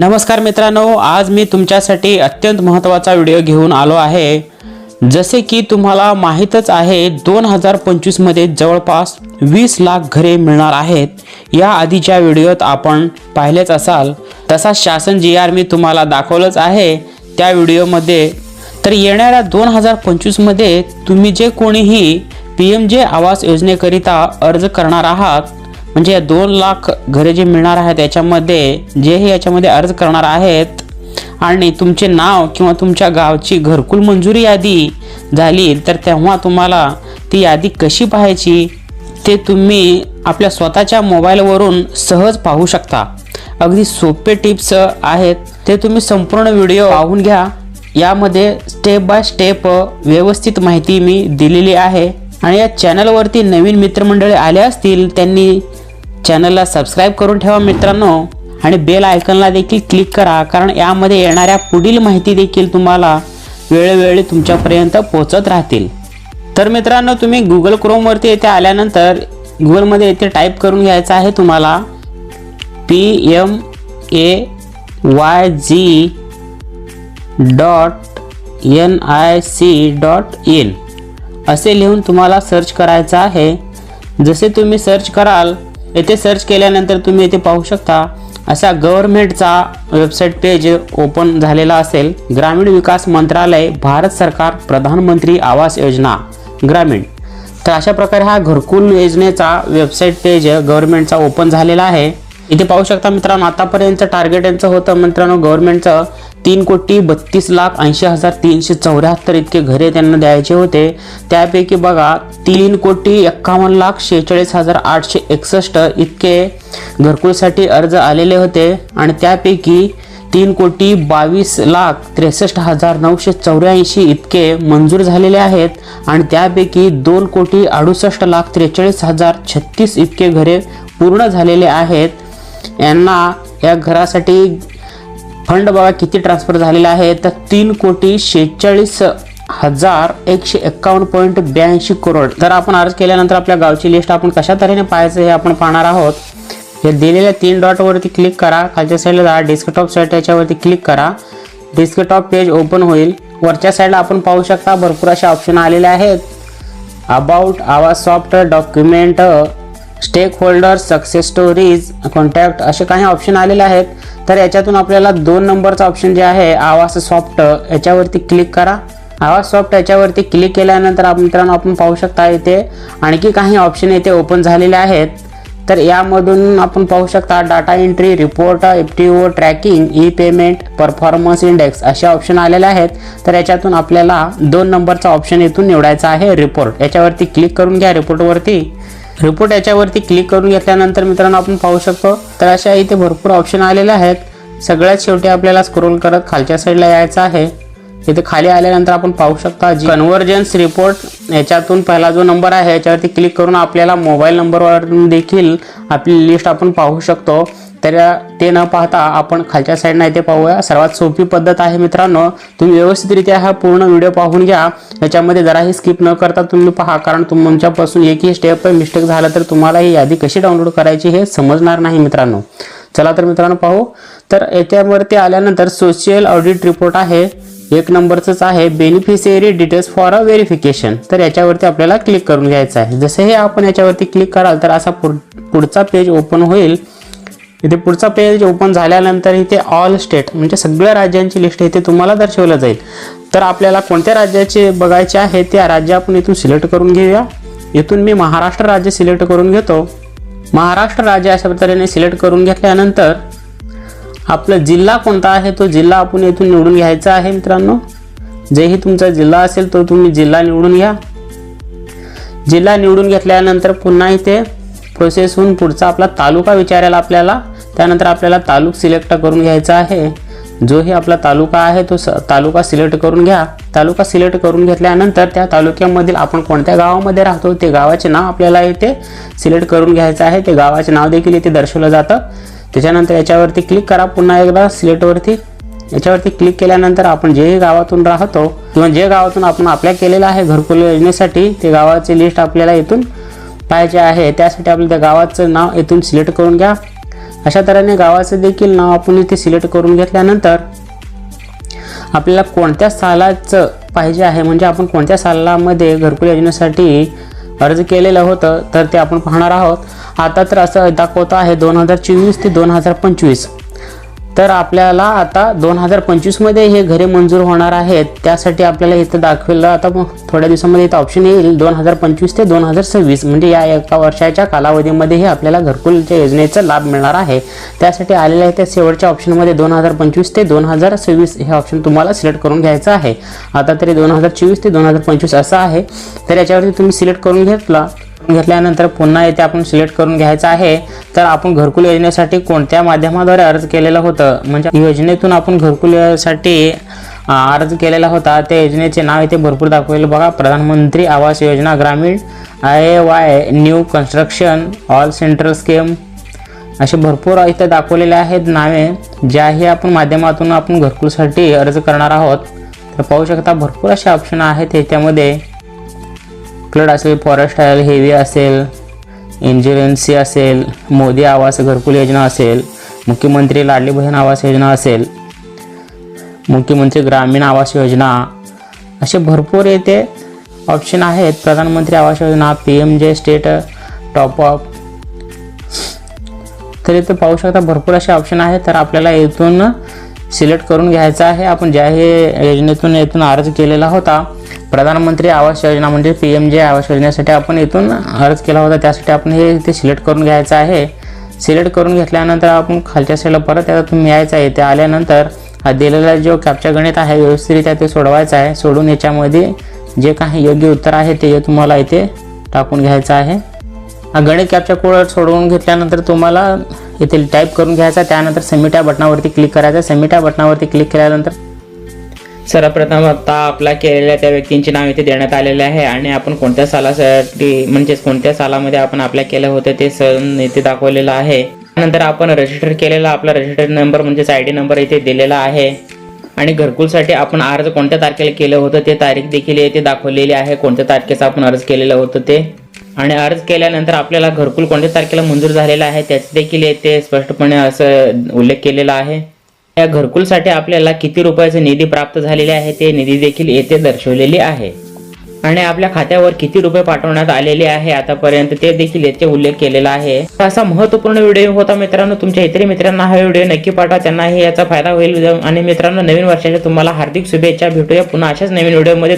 नमस्कार मित्रांनो आज मी तुमच्यासाठी अत्यंत महत्त्वाचा व्हिडिओ घेऊन आलो आहे. जसे की तुम्हाला माहीतच आहे दोन हजार पंचवीसमध्ये जवळपास वीस लाख घरे मिळणार आहेत. या आधीच्या व्हिडिओत आपण पाहिलेच असाल. तसा शासन जी आर मी तुम्हाला दाखवलंच आहे त्या व्हिडिओमध्ये. तर येणाऱ्या दोन हजार पंचवीसमध्ये तुम्ही जे कोणीही पी एम जे आवास योजनेकरिता अर्ज करणार आहात म्हणजे या दोन लाख घरे जे मिळणार आहेत याच्यामध्ये जे हे याच्यामध्ये अर्ज करणार आहेत आणि तुमचे नाव किंवा तुमच्या गावची घरकुल मंजुरी यादी झाली तर तेव्हा तुम्हाला ती यादी कशी पाहायची? ते तुम्ही आपल्या स्वतःच्या मोबाईलवरून सहज पाहू शकता. अगदी सोपे टिप्स आहेत ते तुम्ही संपूर्ण व्हिडिओ पाहून घ्या. यामध्ये स्टेप बाय स्टेप व्यवस्थित माहिती मी दिलेली आहे. आणि या चॅनलवरती नवीन मित्रमंडळी आले असतील त्यांनी चॅनलला सबस्क्राईब करून ठेवा मित्रांनो. आणि बेल आयकनला देखील क्लिक करा कारण यामध्ये येणाऱ्या पुढील माहिती देखील तुम्हाला वेळोवेळी तुमच्यापर्यंत पोहोचत राहतील. तर मित्रांनो तुम्ही गुगल क्रोमवरती येथे आल्यानंतर गुगलमध्ये येथे टाईप करून घ्यायचं आहे तुम्हाला. P M A Y G dot N I C dot in असे लिहून तुम्हाला सर्च करायचं आहे. जसे तुम्ही सर्च कराल येथे सर्च केल्यानंतर तुम्ही येथे पाहू शकता असा गव्हर्नमेंटचा वेबसाईट पेज ओपन झालेला असेल. ग्रामीण विकास मंत्रालय भारत सरकार प्रधानमंत्री आवास योजना. ग्रामीण. तर अशा प्रकारे हा घरकुल योजनेचा वेबसाईट पेज गव्हर्नमेंटचा ओपन झालेला आहे. इथे पाहू शकता मित्रांनो आतापर्यंत टार्गेट यांचं होतं मित्रांनो गव्हर्नमेंटचं तीन कोटी बत्तीस लाख ऐंशी हजार तीनशे चौऱ्याहत्तर इतके घरे त्यांना द्यायचे होते. त्यापैकी बघा तीन कोटी एक्कावन्न लाख शेहेचाळीस हजार आठशे एकसष्ट इतके घरकुलसाठी अर्ज आलेले होते. आणि त्यापैकी तीन कोटी बावीस लाख त्रेसष्ट हजार नऊशे चौऱ्याऐंशी इतके मंजूर झालेले आहेत. आणि त्यापैकी दोन कोटी अडुसष्ट लाख त्रेचाळीस हजार छत्तीस इतके घरे पूर्ण झालेले आहेत. यांना या घरासाठी फंड बघा किती ट्रान्सफर झालेला आहे तर तीन कोटी शेहेचाळीस हजार एकशे एक्कावन्न पॉईंट ब्याऐंशी करोड तर आपण अर्ज केल्यानंतर आपल्या गावची लिस्ट आपण कशा तऱ्हेने पाहायचं हे आपण पाहणार आहोत. हे दिलेल्या तीन डॉटवरती क्लिक करा. खालच्या साईडला जा. डेस्कटॉप साईट याच्यावरती क्लिक करा. डेस्कटॉप पेज ओपन होईल. वरच्या साईडला आपण पाहू शकता. भरपूर असे ऑप्शन आलेले आहेत. अबाउट आवाज soft document stake success stories contact असे काही ऑप्शन आलेले आहेत. तर याच्यातून आपल्याला दोन नंबरचा ऑप्शन जे आहे आवाज सॉफ्ट याच्यावरती क्लिक करा. आवाज सॉफ्ट याच्यावरती क्लिक केल्यानंतर आप- मित्रांनो आपण पाहू शकता इथे आणखी काही ऑप्शन इथे ओपन झालेले आहेत. तर यामधून आपण पाहू शकता data entry report F T O tracking E payment performance index असे ऑप्शन आलेले आहेत. तर याच्यातून आपल्याला दोन नंबरचा ऑप्शन इथून निवडायचा आहे रिपोर्ट याच्यावरती क्लिक करून घ्या रिपोर्टवरती रिपोर्ट याच्यावरती क्लिक करून घेतल्यानंतर मित्रांनो आपण पाहू शकतो. तर अशा इथे भरपूर ऑप्शन आलेले आहेत. सगळ्यात शेवटी आपल्याला स्क्रोल करत खालच्या साईडला यायचं आहे. इथे खाली आल्यानंतर आपण पाहू शकता जी कन्व्हर्जन्स रिपोर्ट याच्यातून पहिला जो नंबर आहे याच्यावरती क्लिक करून आपल्याला मोबाईल नंबरवर देखील आपली लिस्ट आपण पाहू शकतो. तर ते न पाहता आपण खालच्या साईडनं इथे पाहूया. सर्वात सोपी पद्धत आहे मित्रांनो तुम्ही व्यवस्थितरित्या हा पूर्ण व्हिडिओ पाहून घ्या. याच्यामध्ये जराही स्किप न करता तुम्ही पहा कारण तुमच्यापासून एकही स्टेप मिस्टेक झालं तर तुम्हाला ही यादी कशी डाउनलोड करायची हे समजणार नाही मित्रांनो. चला तर मित्रांनो पाहू. तर याच्यावरती आल्यानंतर सोशल ऑडिट रिपोर्ट आहे. एक नंबरचंच आहे. Beneficiary details for a verification तर याच्यावरती आपल्याला क्लिक करून घ्यायचं आहे. जसं हे आपण याच्यावरती क्लिक कराल तर असा पुढचा पेज ओपन होईल. इथे पुढचा पेज ओपन झाल्यानंतर इथे ऑल स्टेट म्हणजे सगळ्या राज्यांची लिस्ट इथे तुम्हाला दर्शवलं जाईल. तर आपल्याला कोणत्या राज्याचे बघायचे आहे त्या राज्य आपण इथून सिलेक्ट करून घेऊया. इथून मी महाराष्ट्र राज्य सिलेक्ट करून घेतो. महाराष्ट्र राज्य अशा तऱ्हेने सिलेक्ट करून घेतल्यानंतर आपला जिल्हा कोणता आहे तो जिल्हा आपण इथून निवडून घ्यायचा आहे मित्रांनो. जेही तुमचा जिल्हा असेल तो तुम्ही जिल्हा निवडून घ्या. जिल्हा निवडून घेतल्यानंतर पुन्हा इथे प्रोसेस होऊन पुढचा आपला तालुका विचारायला आपल्याला. त्यानंतर आपल्याला तालुक सिलेक्ट करून घ्यायचा आहे. जोही आपला तालुका आहे तो स तालुका सिलेक्ट करून घ्या. तालुका सिलेक्ट करून घेतल्यानंतर त्या तालुक्यामधील आपण कोणत्या गावामध्ये राहतो ते गावाचे नाव आपल्याला इथे सिलेक्ट करून घ्यायचं आहे. ते गावाचे नाव देखील इथे दर्शवलं जातं. त्याच्यानंतर याच्यावरती क्लिक करा पुन्हा एकदा सिलेक्टवरती याच्यावरती क्लिक केल्यानंतर आपण जे गावातून राहतो किंवा जे गावातून आपण अप्लाय केलेलं आहे घरकुल योजनेसाठी ते गावाची लिस्ट आपल्याला इथून पाहिजे आहे. त्यासाठी आपलं त्या गावाचं नाव इथून सिलेक्ट करून घ्या. अशा तऱ्हेने गावाचं देखील नाव आपण इथे सिलेक्ट करून घेतल्यानंतर आपल्याला कोणत्या सालाचं पाहिजे आहे? म्हणजे आपण कोणत्या सालामध्ये घरकुल योजनेसाठी अर्ज केलेलं होतं तर ते आपण पाहणार आहोत. आता तर असं दाखवतं आहे दोन हजार चोवीस ते दोन हजार पंचवीस. तर आपल्याला आता दोन हजार पंचवीसमध्ये हे घरे मंजूर होणार आहेत. त्यासाठी आपल्याला इथं दाखवलं आता थोड्या दिवसामध्ये इथं ऑप्शन येईल. दोन हजार पंचवीस ते दोन हजार सव्वीस म्हणजे या एका वर्षाच्या कालावधीमध्ये हे आपल्याला घरकुलच्या योजनेचा लाभ मिळणार आहे. त्यासाठी आलेल्या आहे त्या शेवटच्या ऑप्शनमध्ये दोन हजार पंचवीस ते दोन हजार सव्वीस हे ऑप्शन तुम्हाला सिलेक्ट करून घ्यायचं आहे. आता तरी दोन हजार चोवीस ते दोन हजार पंचवीस असं आहे. तर याच्यावरती तुम्ही सिलेक्ट करून घेतला. घेतल्यानंतर पुन्हा येथे आपण सिलेक्ट करून घ्यायचं आहे. तर आपण घरकुल योजनेसाठी कोणत्या माध्यमाद्वारे अर्ज केलेलं होतं? म्हणजे योजनेतून आपण घरकुलसाठी अर्ज केलेला होता. त्या योजनेचे नाव इथे भरपूर दाखवलेलं बघा. प्रधानमंत्री आवास योजना ग्रामीण I Y new construction all central scheme. असे भरपूर इथे दाखवलेले आहेत नावे ज्याही आपण माध्यमातून आपण घरकुलसाठी अर्ज करणार आहोत. तर पाहू शकता भरपूर असे ऑप्शन आहेत त्याच्यामध्ये क्लड असेल फॉरेस्ट असेल हेवी असेल इन्शुरन्सी असेल मोदी आवास घरकुल योजना असेल मुख्यमंत्री लाडली बहीण आवास योजना असेल मुख्यमंत्री ग्रामीण आवास योजना असे भरपूर येथे ऑप्शन आहेत. प्रधानमंत्री Awas Yojana P M J state top up तर इथे पाहू शकता भरपूर असे ऑप्शन आहेत. तर आपल्याला येथून सिलेक्ट करून घ्यायचं आहे. आपण ज्या हे योजनेतून येथून अर्ज केलेला होता प्रधानमंत्री आवास योजना म्हणजे पी एम जे आवास योजनेसाठी आपण इथून अर्ज केला होता. त्यासाठी आपण हे इथे सिलेक्ट करून घ्यायचं आहे. सिलेक्ट करून घेतल्यानंतर आपण खालच्या साईडला परत याला तुम्ही यायचं आहे. ते आल्यानंतर हा दिलेला जो कॅप्चा गणित आहे व्यवस्थितरित्या ते सोडवायचं आहे. सोडून याच्यामध्ये जे काही योग्य उत्तर आहे ते तुम्हाला इथे टाकून घ्यायचं आहे. हा गणित कॅप्चा कोड सोडवून घेतल्यानंतर तुम्हाला इथे टाईप करून घ्यायचा त्यानंतर सबमिट या बटनावरती क्लिक करायचं सबमिट या बटनावरती क्लिक केल्यानंतर सर्वप्रथम आता आपला केलेल्या त्या व्यक्तींचे नाव इथे देण्यात आलेले आहे आणि आपण कोणत्या सालासाठी म्हणजेच कोणत्या सालामध्ये आपण अप्लाय केलं होतं ते सण इथे दाखवलेलं आहे. नंतर आपण रजिस्टर केलेला आपला रजिस्टर नंबर म्हणजेच आय डी नंबर इथे दिलेला आहे. आणि घरकुलसाठी आपण अर्ज कोणत्या तारखेला केलं होतं ते तारीख देखील येथे दाखवलेली आहे. कोणत्या तारखेचा आपण अर्ज केलेलं होतं ते. आणि अर्ज केल्यानंतर आपल्याला घरकुल कोणत्या तारखेला मंजूर झालेला आहे त्याचे देखील येथे स्पष्टपणे असं उल्लेख केलेला आहे. या घरकुलसाठी आपल्याला किती रुपयाचे निधी प्राप्त झालेले आहे ते निधी देखील येथे दर्शवलेले आहे. आणि आपल्या खात्यावर किती रुपये पाठवण्यात आलेले आहे आतापर्यंत ते देखील येथे उल्लेख केलेला आहे. असा महत्त्वपूर्ण व्हिडिओ होता मित्रांनो तुमच्या इतर मित्रांना हा व्हिडिओ नक्की पाठवा त्यांनाही याचा फायदा होईल. आणि मित्रांनो नवीन वर्षाच्या तुम्हाला हार्दिक शुभेच्छा भेटूया पुन्हा अशाच नवीन व्हिडिओमध्ये.